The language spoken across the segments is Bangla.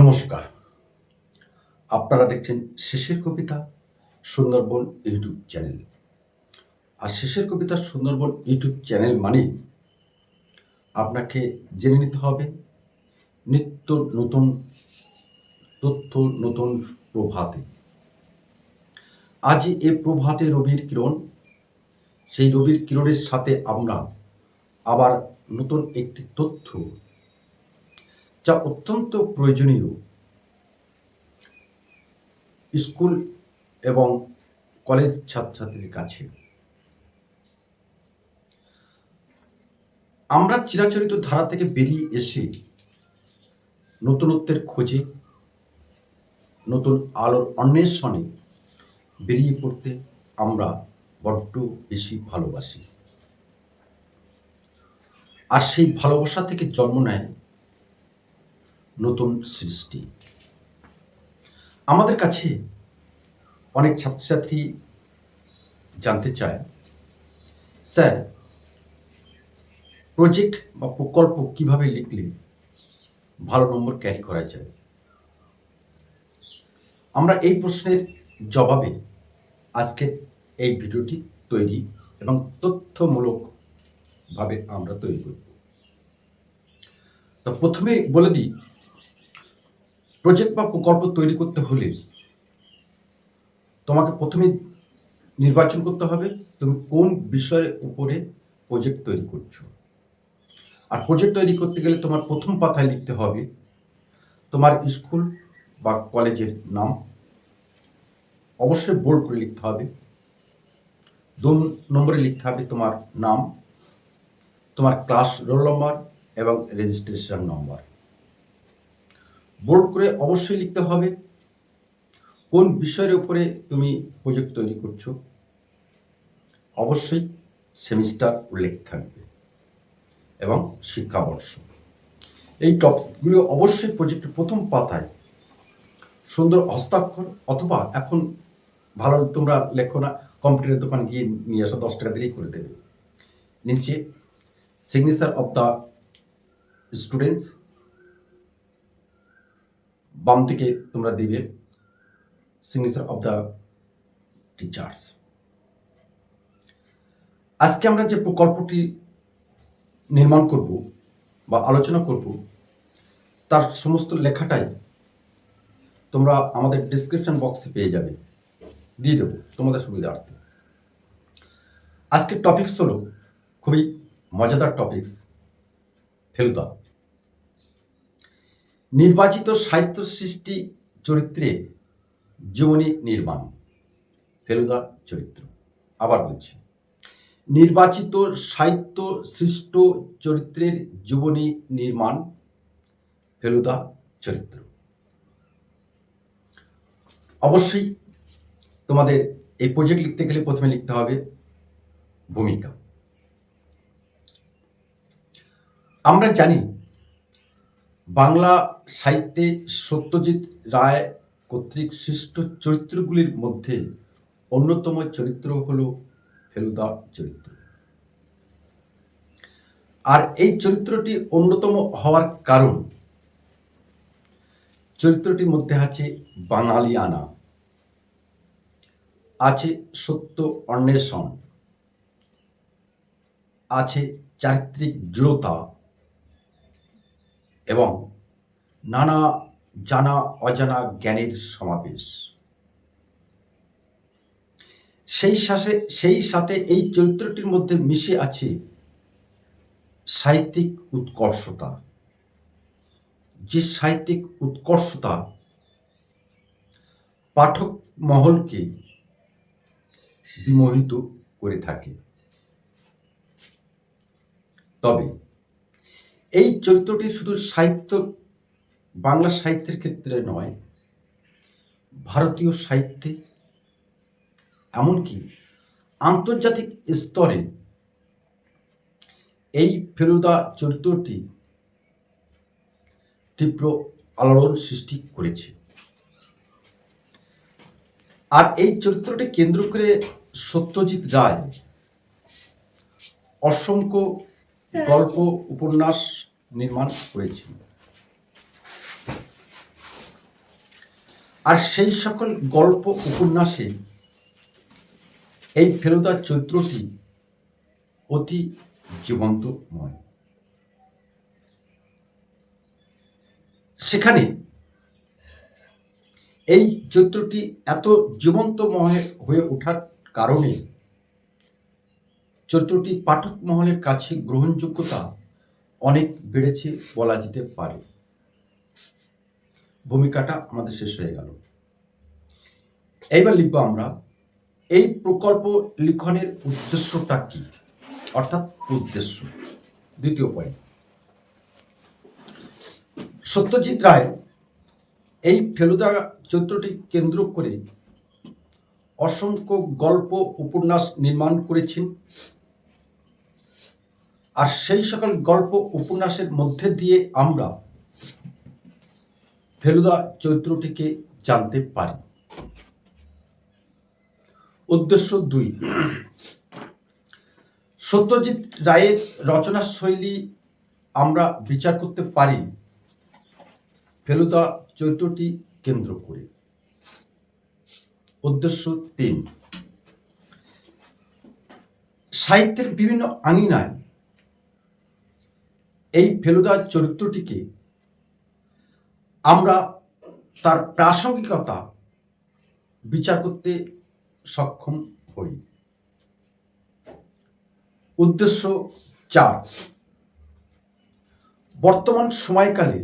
নমস্কার। আপনারা দেখছেন শেষের কবিতা, সুন্দরবন ইউটিউব চ্যানেল। আর শেষের কবিতা, সুন্দরবন ইউটিউব চ্যানেল মানে আপনাকে জেনে নিতে হবে নিত্য নতুন তথ্য, নতুন প্রভাতে। আজ এ প্রভাতে রবির কিরণ, সেই রবির কিরণের সাথে আমরা আবার নতুন একটি তথ্য যা অত্যন্ত প্রয়োজনীয়। স্কুল এবং কলেজ ছাত্রছাত্রীর কাছে। আমরা চিরাচরিত ধারা থেকে বেরিয়ে এসে নতুনত্বের খোঁজে, নতুন আলোর অন্বেষণে বেরিয়ে পড়তে আমরা বড্ড বেশি ভালোবাসি। আর সেই ভালোবাসা থেকে জন্ম নেয় নতুন সৃষ্টি। আমাদের কাছে অনেক ছাত্রছাত্রী জানতে চায়, স্যার, প্রজেক্ট বা প্রকল্প কীভাবে লিখলে ভালো নম্বর ক্যারি করা যায়? আমরা এই প্রশ্নের জবাবে আজকে এই ভিডিওটি তৈরি এবং তথ্যমূলকভাবে আমরা তৈরি করব। তো প্রথমে বলে দিই প্রজেক্ট বা প্রকল্প তৈরি করতে হলে তোমাকে প্রথমে নির্বাচন করতে হবে তুমি কোন বিষয়ের উপরে প্রজেক্ট তৈরি করছ। আর প্রজেক্ট তৈরি করতে গেলে তোমার প্রথম পাতায় লিখতে হবে তোমার স্কুল বা কলেজের নাম। অবশ্যই বোল্ড করে লিখতে হবে। দু নম্বরে লিখতে হবে তোমার নাম, তোমার ক্লাস রোল নম্বর এবং রেজিস্ট্রেশন নম্বর বোল্ড করে অবশ্যই লিখতে হবে কোন বিষয়ের উপরে তুমি প্রজেক্ট তৈরি করছ। অবশ্যই সেমিস্টার উল্লেখ থাকবে এবং শিক্ষাবর্ষ। এই টপিকগুলো অবশ্যই প্রজেক্টের প্রথম পাতায় সুন্দর হস্তাক্ষর অথবা এখন ভালো তোমরা লেখো না কম্পিউটারের দোকানে গিয়ে নিয়ে আসো দশ টাকা দিলেই করে দেবে। নিচে সিগনেচার অফ দ্য স্টুডেন্টস বাম থেকে তোমরা দিবে সিগনেচার অফ দ্য টিচার্স আজকে আমরা যে প্রকল্পটি নির্মাণ করব বা আলোচনা করব, তার সমস্ত লেখাটাই তোমরা আমাদের ডিসক্রিপশন বক্সে পেয়ে যাবে। দিয়ে দেবো তোমাদের সুবিধার্থে। আজকের টপিকস হলো খুবই মজাদার টপিকস ফেলুদা। নির্বাচিত সাহিত্য সৃষ্টি চরিত্রে জীবনী নির্মাণ, ফেলুদা চরিত্র। আবার বলছি, নির্বাচিত সাহিত্য সৃষ্ট চরিত্রের জীবনী নির্মাণ, ফেলুদা চরিত্র। অবশ্যই তোমাদের এই প্রজেক্ট লিখতে গেলে প্রথমে লিখতে হবে ভূমিকা। আমরা জানি বাংলা সাহিত্যে সত্যজিৎ রায় কর্তৃক সৃষ্ট চরিত্রগুলির মধ্যে অন্যতম চরিত্র হল ফেলুদা চরিত্র। আর এই চরিত্রটি অন্যতম হওয়ার কারণ চরিত্রটির মধ্যে আছে বাঙালিয়ানা, আছে সত্য অন্বেষণ, আছে চারিত্রিক দৃঢ়তা এবং নানা জানা অজানা জ্ঞানের সমাবেশ। সেই সাথে সেই সাথে এই চরিত্রটির মধ্যে মিশে আছে সাহিত্যিক উৎকর্ষতা। যে সাহিত্যিক উৎকর্ষতা পাঠক মহলকে বিমোহিত করে থাকে। তবে এই চরিত্রটি শুধু সাহিত্য, বাংলা সাহিত্যের ক্ষেত্রে নয়, ভারতীয় সাহিত্যে, এমনকি আন্তর্জাতিক স্তরে এই ফেলুদা চরিত্রটি তীব্র আলোড়ন সৃষ্টি করেছে। আর এই চরিত্রটি কেন্দ্র করে সত্যজিৎ রায় অসংখ্য গল্প উপন্যাস নির্মাণ করেছেন আর সেই সকল গল্প উপন্যাসে এই ফেলুদার চরিত্রটি অতি জীবন্তময়। সেখানে এই চরিত্রটি এত জীবন্তময় হয়ে ওঠার কারণে চরিত্রটি পাঠক মহলের কাছে গ্রহণযোগ্যতা অনেক বেড়েছে বলা যেতে পারে। ভূমিকাটা আমাদের শেষ হয়ে গেল। এইবার লিখব আমরা, এই প্রকল্প লিখনের উদ্দেশ্যটা কি? অর্থাৎ উদ্দেশ্য। দ্বিতীয় পয়েন্ট সত্যজিৎ রায় এই ফেলুদা চরিত্রটি কেন্দ্র করে অসংখ্য গল্প, উপন্যাস নির্মাণ করেছেন। আর সেই সকল গল্প উপন্যাসের মধ্যে দিয়ে আমরা ফেলুদা চরিত্রটিকে জানতে পারি। উদ্দেশ্য দুই। সত্যজিৎ রায়ের রচনা শৈলী আমরা বিচার করতে পারি ফেলুদা চরিত্রটি কেন্দ্র করে। উদ্দেশ্য তিন। সাহিত্যের বিভিন্ন আঙিনায় এই ফেলুদার চরিত্রটিকে আমরা তার প্রাসঙ্গিকতা বিচার করতে সক্ষম হই। উদ্দেশ্য চার, বর্তমান সময়কালে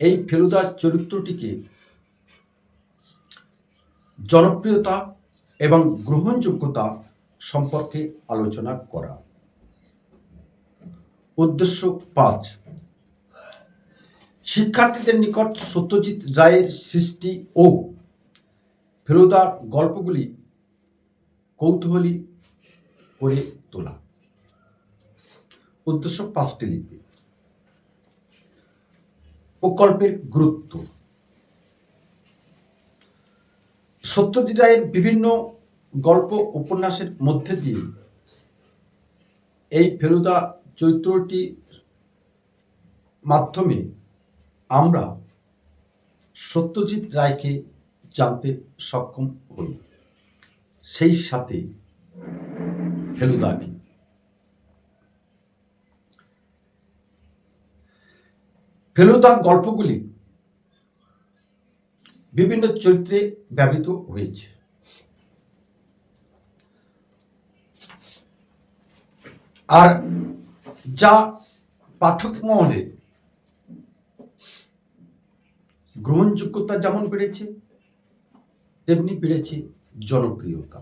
এই ফেলুদার চরিত্রটিকে জনপ্রিয়তা এবং গ্রহণযোগ্যতা সম্পর্কে আলোচনা করা। উদ্দেশ্য পাঁচ। শিক্ষার্থীদের নিকট সত্যজিৎ রায়ের সৃষ্টি ও ফেলুদার গল্পগুলি কৌতূহলী করে তোলা। উদ্দেশ্য পাঁচটি লিখবে প্রকল্পের গুরুত্ব। সত্যজিৎ রায়ের বিভিন্ন গল্প উপন্যাসের মধ্যে দিয়ে এই ফেলুদা চরিত্রটি মাধ্যমে আমরা সত্যজিৎ রায়কে জানতে সক্ষম হই। সেই সাথে ফেলুদাকে। ফেলুদা গল্পগুলি বিভিন্ন চরিত্রে ব্যবহৃত হয়েছে। আর যা পাঠক মহলে। গ্রহণযোগ্যতা যেমন বেড়েছে, তেমনি বেড়েছে জনপ্রিয়তা।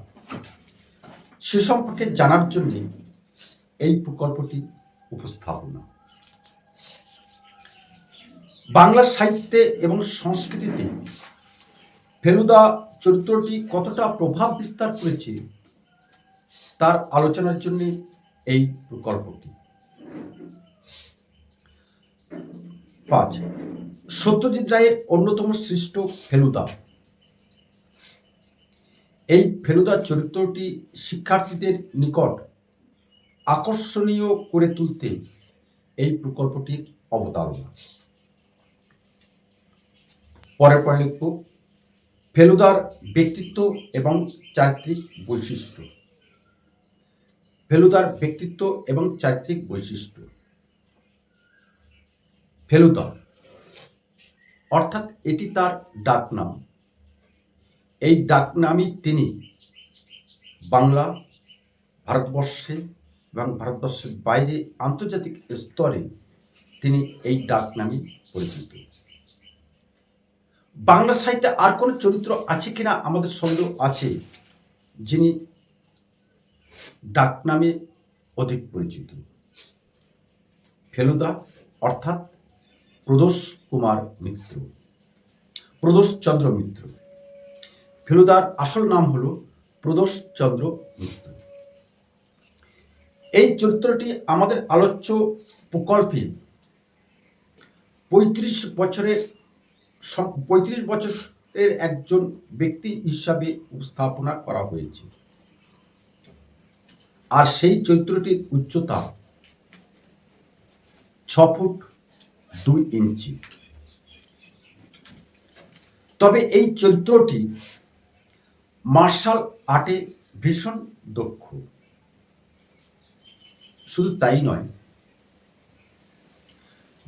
সে সম্পর্কে জানার জন্য এই প্রকল্পটি উপস্থাপনা। বাংলা সাহিত্যে এবং সংস্কৃতিতে ফেলুদা চরিত্রটি কতটা প্রভাব বিস্তার করেছে, তার আলোচনার জন্য এই প্রকল্পটি। পাঁচ, সত্যজিৎ রায়ের অন্যতম সৃষ্ট ফেলুদা। এই ফেলুদা চরিত্রটি শিক্ষার্থীদের নিকট আকর্ষণীয় করে তুলতে এই প্রকল্পটির অবতারণা। পরের পরে লিখব, ফেলুদার ব্যক্তিত্ব এবং চারিত্রিক বৈশিষ্ট্য। ফেলুদার ব্যক্তিত্ব এবং চারিত্রিক বৈশিষ্ট্য। ফেলুদা। অর্থাৎ এটি তার ডাকনাম। এই ডাকনামই তিনি বাংলা, ভারতবর্ষে এবং ভারতবর্ষের বাইরে আন্তর্জাতিক স্তরে তিনি এই ডাকনামে পরিচিত। বাংলা সাহিত্যে আর কোনো চরিত্র আছে কিনা আমাদের সন্দেহ আছে, যিনি ডাকনামে অধিক পরিচিত। ফেলুদা অর্থাৎ প্রদোষ কুমার মিত্র। প্রদোষ চন্দ্র মিত্র। ফেলুদার আসল নাম হল প্রদোষ চন্দ্র মিত্র। এই চরিত্রটি আমাদের আলোচ্য প্রকল্পে পঁয়ত্রিশ বছরের পঁয়ত্রিশ বছরের একজন ব্যক্তি হিসাবে উপস্থাপনা করা হয়েছে। আর সেই চরিত্রটির উচ্চতা ছ ফুট দুই ইঞ্চি। তবে এই চরিত্রটি মার্শাল আর্টে ভীষণ দক্ষ। শুধু তাই নয়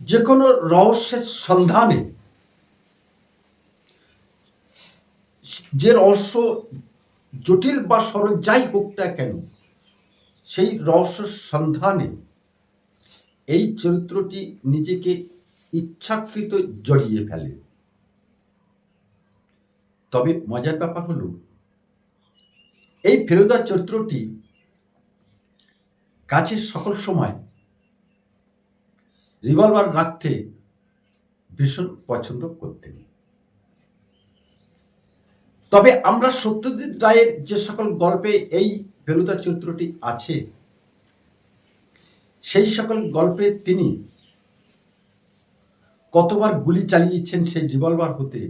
যে কোনো রহস্যের সন্ধানে যে রহস্য জটিল বা সরল যাই হোক না কেন, সেই রহস্য সন্ধানে এই চরিত্রটি নিজেকে ইচ্ছাকৃত জড়িয়ে ফেলে। তবে মজার ব্যাপার হলো, এই ফেরুদার চরিত্রটি কাছে সকল সময় রিভলভার রাখতে ভীষণ পছন্দ করতেন। তবে আমরা সত্যজিৎ রায়ের যে সকল গল্পে এই ফেলুদা চরিত্রটি আছে, সেই সকল গল্পে তিনি কতবার গুলি চালিয়েছেন সেই রিভলভার হতে,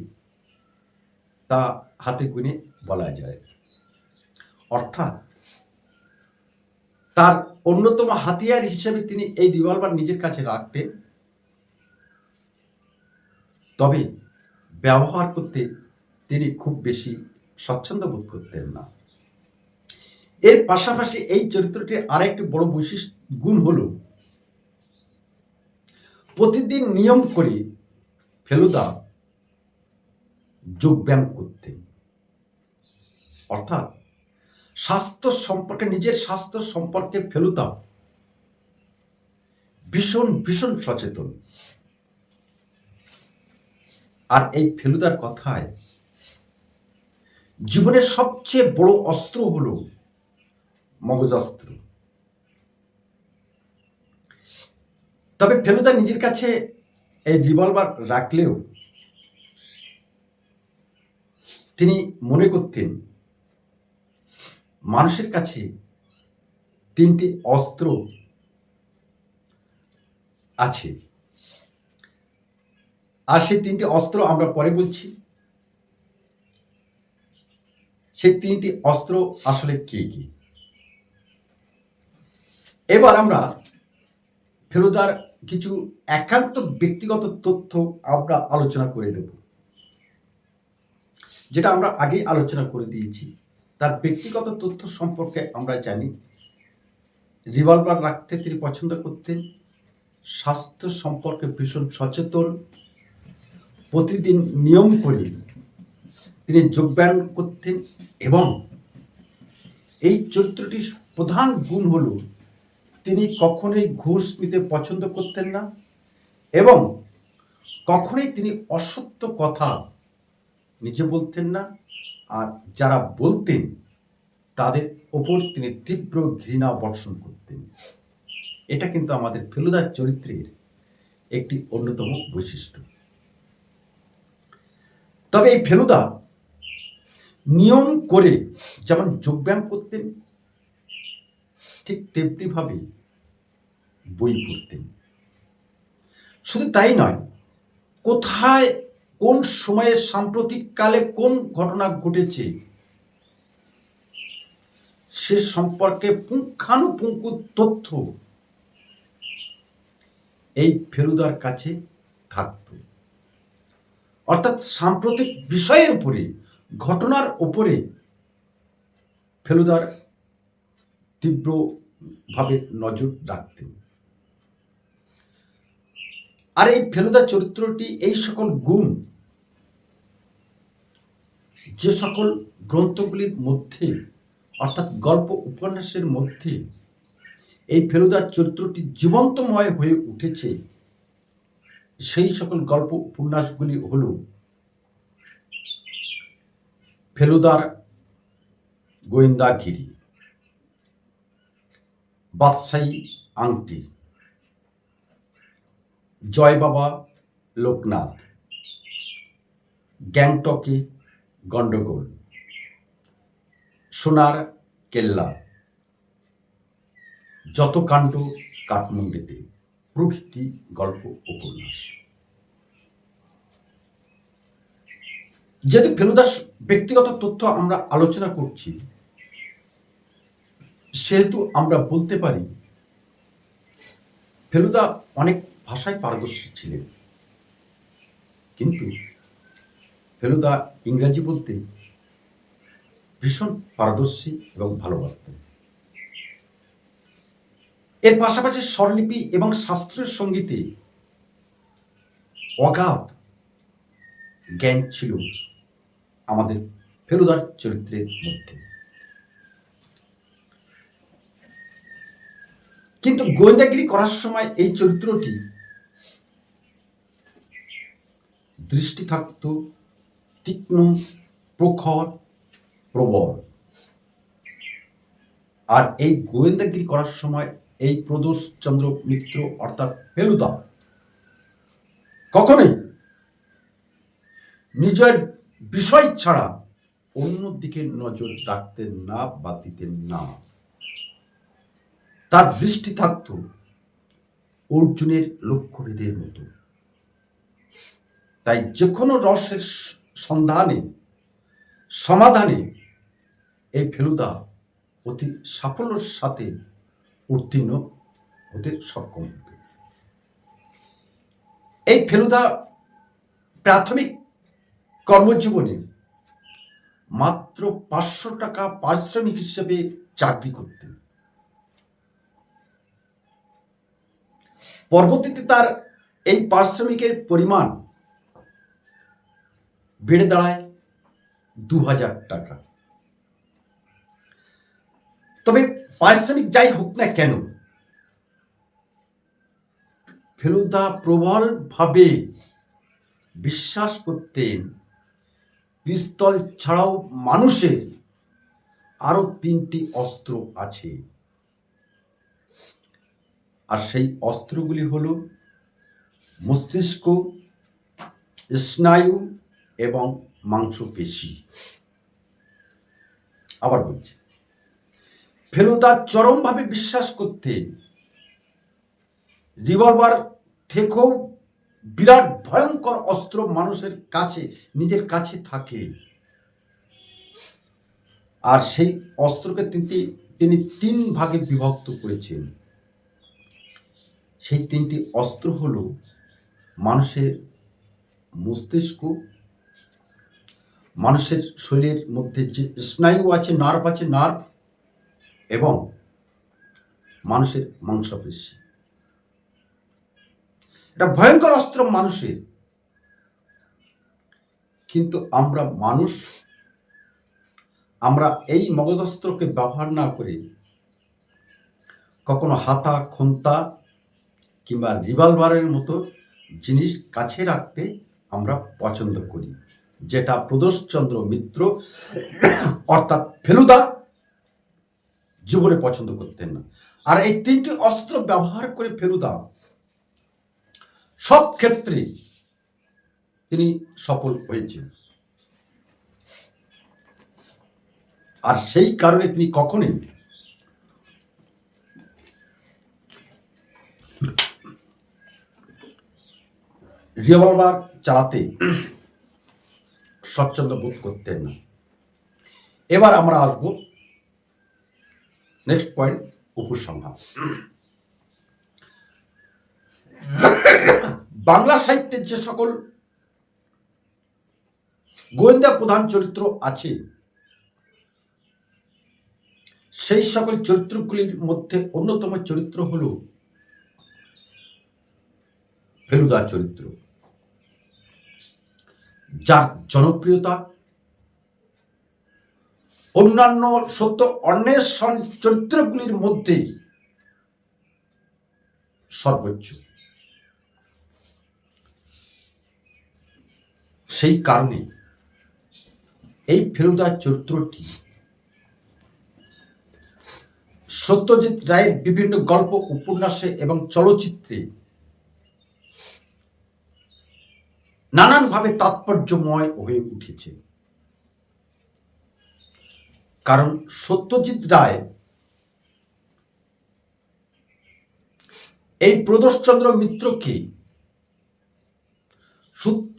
তা হাতে গুনে বলা যায়। অর্থাৎ, তার অন্যতম হাতিয়ার হিসেবে তিনি এই রিভলভার নিজের কাছে রাখতেন। তবে ব্যবহার করতে তিনি খুব বেশি স্বচ্ছন্দ বোধ করতেন না। এর পাশাপাশি এই চরিত্রটির আরেকটি বড় বৈশিষ্ট্য, গুণ হল প্রতিদিন নিয়ম করে, ফেলুদা যোগব্যায়াম করতেন অর্থাৎ স্বাস্থ্য সম্পর্কে, নিজের স্বাস্থ্য সম্পর্কে ফেলুদা ভীষণ ভীষণ সচেতন। আর এই ফেলুদার কথায়, জীবনের সবচেয়ে বড় অস্ত্র হল মগজাস্ত্র। তবে ফেলুদা নিজের কাছে এই রিভলভার রাখলেও তিনি মনে করতেন মানুষের কাছে তিনটি অস্ত্র আছে। আর সেই তিনটি অস্ত্র আমরা পরে বলছি। সেই তিনটি অস্ত্র আসলে কি কি? এবার আমরা ফেরুদার কিছু একান্ত ব্যক্তিগত তথ্য আমরা আলোচনা করে দেব। যেটা আমরা আগেই আলোচনা করে দিয়েছি। তার ব্যক্তিগত তথ্য সম্পর্কে আমরা জানি, রিভলভার রাখতে তিনি পছন্দ করতেন, স্বাস্থ্য সম্পর্কে ভীষণ সচেতন, প্রতিদিন নিয়ম করে তিনি যোগব্যায়াম করতেন এবং এই চরিত্রটির প্রধান গুণ হল তিনি কখনোই ঘুষ নিতে পছন্দ করতেন না এবং কখনোই তিনি অসত্য কথা নিজে বলতেন না। আর যারা বলতেন, তাদের ওপর তিনি তীব্র ঘৃণা বর্ষণ করতেন। এটা কিন্তু আমাদের ফেলুদার চরিত্রের একটি অন্যতম বৈশিষ্ট্য। তবে এই ফেলুদা নিয়ম করে যেমন যোগব্যায়াম করতেন ঠিক তেমনিভাবে বই পড়তেন শুধু তাই নয়, কোথায়, কোন সময়ে সাম্প্রতিক কালে কোন ঘটনা ঘটেছে, সে সম্পর্কে পুঙ্খানুপুঙ্খ তথ্য এই ফেলুদার কাছে থাকত। অর্থাৎ সাম্প্রতিক বিষয়ের উপরে, ঘটনার উপরে ফেলুদার তীব্রভাবে নজর রাখতেন আর এই ফেলুদা চরিত্রটি এই সকল গুণ, যে সকল গ্রন্থগুলির মধ্যে, অর্থাৎ গল্প উপন্যাসের মধ্যে, এই ফেলুদার চরিত্রটি জীবন্তময় হয়ে উঠেছে, সেই সকল গল্প উপন্যাসগুলি হল ফেলুদার গোয়েন্দাগিরি। বাদশাহী আংটি। জয় বাবা লোকনাথ। গ্যাংটকে গন্ডগোল সোনার কেল্লা। যত কাণ্ড কাঠমান্ডিতে, প্রভৃতি গল্প উপন্যাস। যেহেতু ফেলুদাস ব্যক্তিগত তথ্য আমরা আলোচনা করছি সেহেতু আমরা বলতে পারি, ফেলুদা অনেক ভাষায় পারদর্শী ছিলেন। কিন্তু ফেলুদা ইংরাজি বলতে ভীষণ পারদর্শী এবং ভালোবাসতেন। এর পাশাপাশি স্বরলিপি এবং শাস্ত্রীয় সঙ্গীতে অগাধ জ্ঞান ছিল আমাদের ফেলুদার চরিত্রের মধ্যে। কিন্তু গোয়েন্দাগিরি করার সময় এই চরিত্রটি দৃষ্টি থাকত তীক্ষ্ণ, প্রখর, প্রবল। আর এই গোয়েন্দাগিরি করার সময় এই প্রদোষ চন্দ্র মিত্র অর্থাৎ ফেলুদা কখনোই নিজের বিষয় ছাড়া অন্য দিকে নজর রাখতেন না বা দিতেন না। তার দৃষ্টি থাকত অর্জুনের লক্ষ্যভেদের মতো। তাই যে কোনো রসের সন্ধানে, সমাধানে এই ফেলুদা অতি সাফল্যের সাথে উত্তীর্ণ হতে সক্ষম এই ফেলুদা প্রাথমিক কর্মজীবনে মাত্র পাঁচশো টাকা পারিশ্রমিক হিসেবে চাকরি করতেন। পরবর্তীতে তার এই পারিশ্রমিকের পরিমাণ বেড়ে দাঁড়ায় দু হাজার টাকা। তবে পারিশ্রমিক যাই হোক না কেন, ফেলুদা প্রবলভাবে বিশ্বাস করতেন, পিস্তল ছাড়াও মানুষের আরও তিনটি অস্ত্র আছে। আর সেই অস্ত্রগুলি হল মস্তিষ্ক, স্নায়ু এবং মাংসপেশি। আবার বলছি, ফেলুদা চরমভাবে বিশ্বাস করতেন রিভলভার থেকেও বিরাট ভয়ঙ্কর অস্ত্র মানুষের কাছে, নিজের কাছে থাকে। আর সেই অস্ত্রকে তিনি তিনি তিন ভাগে বিভক্ত করেছেন। সেই তিনটি অস্ত্র হল মানুষের মস্তিষ্ক, মানুষের শরীরের মধ্যে যে স্নায়ু আছে নার্ভ আছে নার্ভ এবং মানুষের মাংসপেশি। এটা ভয়ঙ্কর অস্ত্র মানুষের। কিন্তু আমরা মানুষ, আমরা এই মগজস্ত্রকে ব্যবহার না করে কখনো হাতা, খুন্তা কিংবা রিভলভারের মতো জিনিস কাছে রাখতে আমরা পছন্দ করি। যেটা প্রদোষচন্দ্র মিত্র অর্থাৎ ফেলুদা জীবনে পছন্দ করতেন না। আর এই তিনটি অস্ত্র ব্যবহার করে ফেলুদা সব ক্ষেত্রে তিনি সফল হয়েছেন। আর সেই কারণে তিনি কখনোই রিভলভার চালাতে স্বচ্ছন্দ বোধ করতেন না। এবার আমরা আসব নেক্সট পয়েন্ট উপসংহার। বাংলা সাহিত্যের যে সকল গোয়েন্দা প্রধান চরিত্র আছে, সেই সকল চরিত্রগুলির মধ্যে অন্যতম চরিত্র হল ফেলুদা চরিত্র। যার জনপ্রিয়তা অন্যান্য সত্য অন্বেষণ চরিত্রগুলির মধ্যে সর্বোচ্চ। সেই কারণে এই ফেলুদা চরিত্রটি সত্যজিৎ রায়ের বিভিন্ন গল্প, উপন্যাসে এবং চলচ্চিত্রে নানানভাবে তাৎপর্যময় হয়ে উঠেছে। কারণ সত্যজিৎ রায় এই প্রদোষচন্দ্র মিত্রকে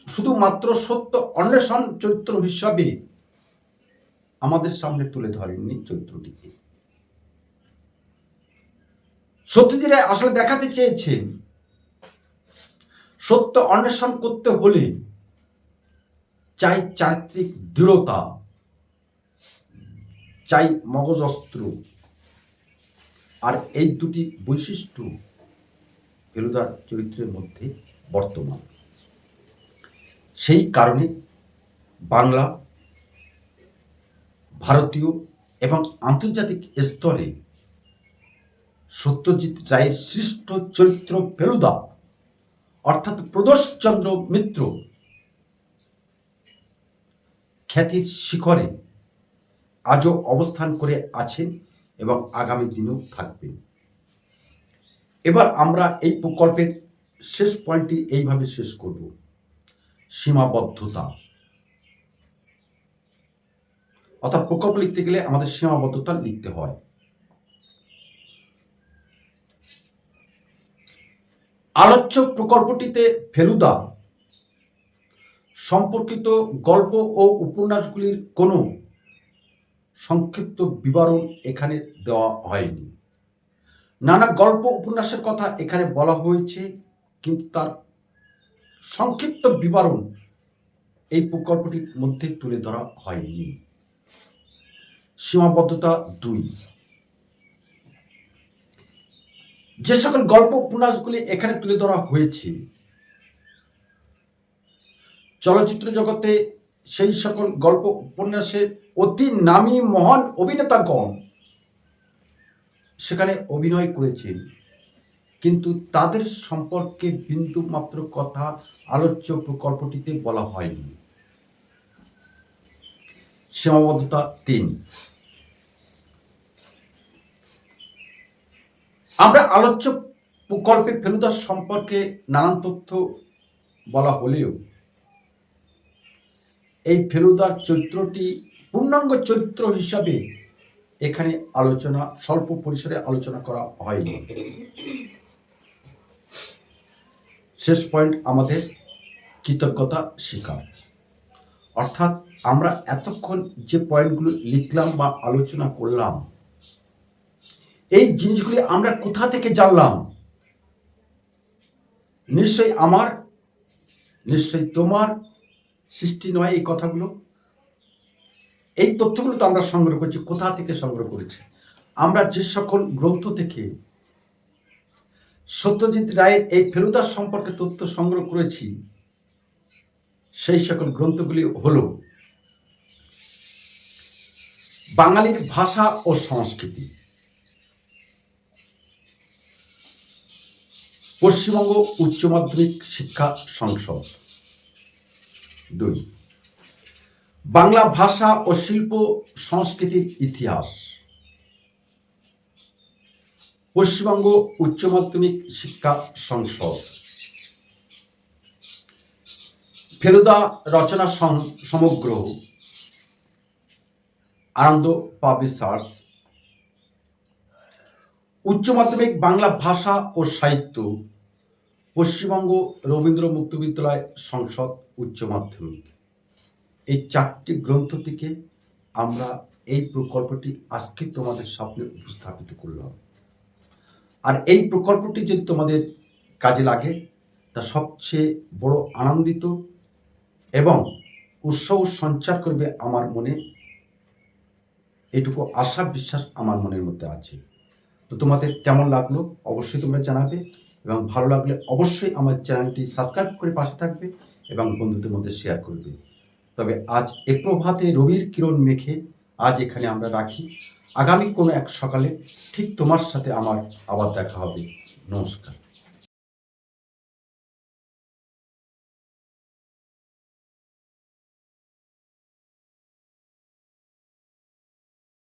শুধুমাত্র সত্য অন্বেষণ চরিত্র হিসাবে আমাদের সামনে তুলে ধরেননি চরিত্রটিকে। সত্যজিৎ রায় আসলে দেখাতে চেয়েছেন সত্য অন্বেষণ করতে হলে চাই চারিত্রিক দৃঢ়তা, চাই মগজস্ত্র আর এই দুটি বৈশিষ্ট্য ফেলুদার চরিত্রের মধ্যে বর্তমান। সেই কারণে বাংলা ভারতীয় এবং আন্তর্জাতিক স্তরে সত্যজিৎ রায়ের সৃষ্ট চরিত্র ফেলুদা অর্থাৎ প্রদোষচন্দ্র মিত্র খ্যাতির শিখরে আজও অবস্থান করে আছেন এবং আগামী দিনেও থাকবেন। এবার আমরা এই প্রকল্পের শেষ পয়েন্টটি এইভাবে শেষ করব। সীমাবদ্ধতা। অর্থাৎ প্রকল্প লিখতে গেলে আমাদের সীমাবদ্ধতা লিখতে হয়। আলোচ্য প্রকল্পটিতে ফেলুদা, সম্পর্কিত গল্প ও উপন্যাসগুলির কোনো সংক্ষিপ্ত বিবরণ এখানে দেওয়া হয়নি। নানা গল্প উপন্যাসের কথা এখানে বলা হয়েছে, কিন্তু তার সংক্ষিপ্ত বিবরণ এই প্রকল্পটির মধ্যে তুলে ধরা হয়নি। সীমাবদ্ধতা দুই। যে সকল গল্প উপন্যাসগুলি এখানে তুলে ধরা হয়েছে, চলচ্চিত্র জগতে সেই সকল গল্প উপন্যাসের অতি নামী মহান অভিনেতাগণ সেখানে অভিনয় করেছেন। কিন্তু তাদের সম্পর্কে বিন্দু মাত্র কথা আলোচ্য প্রকল্পটিতে বলা হয়নি। সীমাবদ্ধতা তিন। আমরা আলোচ্য প্রকল্পে ফেলুদার সম্পর্কে নানান তথ্য বলা হলেও এই ফেলুদার চরিত্রটি পূর্ণাঙ্গ চরিত্র হিসাবে এখানে আলোচনা, স্বল্প পরিসরে আলোচনা করা হয়নি। শেষ পয়েন্ট, আমাদের কৃতজ্ঞতা স্বীকার। অর্থাৎ আমরা এতক্ষণ যে পয়েন্টগুলো লিখলাম বা আলোচনা করলাম এই জিনিসগুলি আমরা কোথা থেকে জানলাম? নিশ্চয়ই আমার, নিশ্চয়ই তোমার সৃষ্টি নয় এই কথাগুলো। এই তথ্যগুলো তো আমরা সংগ্রহ করছি, কোথা থেকে সংগ্রহ করেছি? আমরা যে সকল গ্রন্থ থেকে সত্যজিৎ রায়ের এই ফেরুদার সম্পর্কে তথ্য সংগ্রহ করেছি, সেই সকল গ্রন্থগুলি হল বাঙালির ভাষা ও সংস্কৃতি। পশ্চিমবঙ্গ উচ্চ মাধ্যমিক শিক্ষা সংসদ। দুই, বাংলা ভাষা ও শিল্প সংস্কৃতির ইতিহাস। পশ্চিমবঙ্গ উচ্চ মাধ্যমিক শিক্ষা সংসদ। ফেলুদা রচনা সম- সমগ্র আনন্দ পাবলিশার্স। উচ্চ মাধ্যমিক বাংলা ভাষা ও সাহিত্য পশ্চিমবঙ্গ রবীন্দ্র মুক্ত বিদ্যালয় সংসদ উচ্চ মাধ্যমিক। এই চারটি গ্রন্থ থেকে আমরা এই প্রকল্পটি আজকে তোমাদের সামনে উপস্থাপিত করলাম। আর এই প্রকল্পটি যদি তোমাদের কাজে লাগে, তা সবচেয়ে বড় আনন্দিত এবং উৎসাহ সঞ্চার করবে আমার মনে, এটুকু আশা বিশ্বাস আমার মনের মধ্যে আছে। তো তোমাদের কেমন লাগল? অবশ্যই তোমরা জানাবে। এবং ভালো লাগলে অবশ্যই আমার চ্যানেলটি সাবস্ক্রাইব করে পাশে থাকবে এবং বন্ধুদের মধ্যে শেয়ার করবে। তবে আজ এ প্রভাতে রবির কিরণ মেখে আজ এখানে আমরা রাখি। আগামী কোনো এক সকালে ঠিক তোমার সাথে আমার আবার দেখা হবে। নমস্কার।